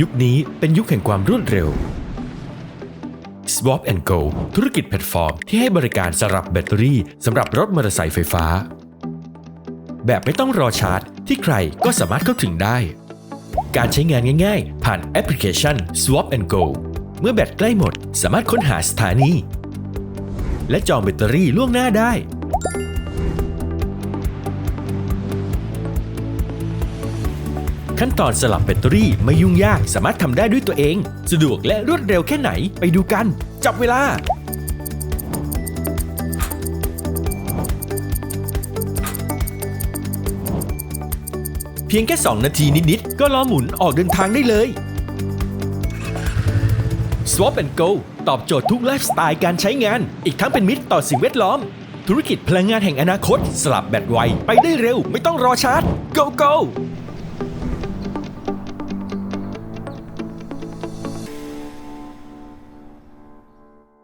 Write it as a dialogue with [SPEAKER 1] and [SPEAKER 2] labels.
[SPEAKER 1] ยุคนี้เป็นยุคแห่งความรวดเร็ว Swap and Go ธุรกิจแพลตฟอร์มที่ให้บริการสลับแบตเตอรี่สำหรับรถมอเตอร์ไซค์ไฟฟ้า แบบไม่ต้องรอชาร์จ ที่ใครก็สามารถเข้าถึงได้ การใช้งานง่ายๆ ผ่านแอปพลิเคชัน Swap and Go เมื่อแบตใกล้หมด สามารถค้นหาสถานี และจองแบตเตอรี่ล่วงหน้าได้ ขั้นตอนสลับแบตเตอรี่ไม่ยุ่งยากสามารถทำได้ด้วยตัวเอง สะดวกและรวดเร็วแค่ไหนไปดูกัน จับเวลา เพียงแค่ 2 นาทีนิด ๆ ก็ล้อหมุนออกเดินทางได้เลย Swap Go ตอบโจทย์ทุกไลฟ์สไตล์การใช้งาน อีกทั้งเป็นมิตรต่อสิ่งแวดล้อม ธุรกิจพลังงานแห่งอนาคต สลับแบตไว ไปได้เร็วไม่ต้องรอชาร์จ Go Go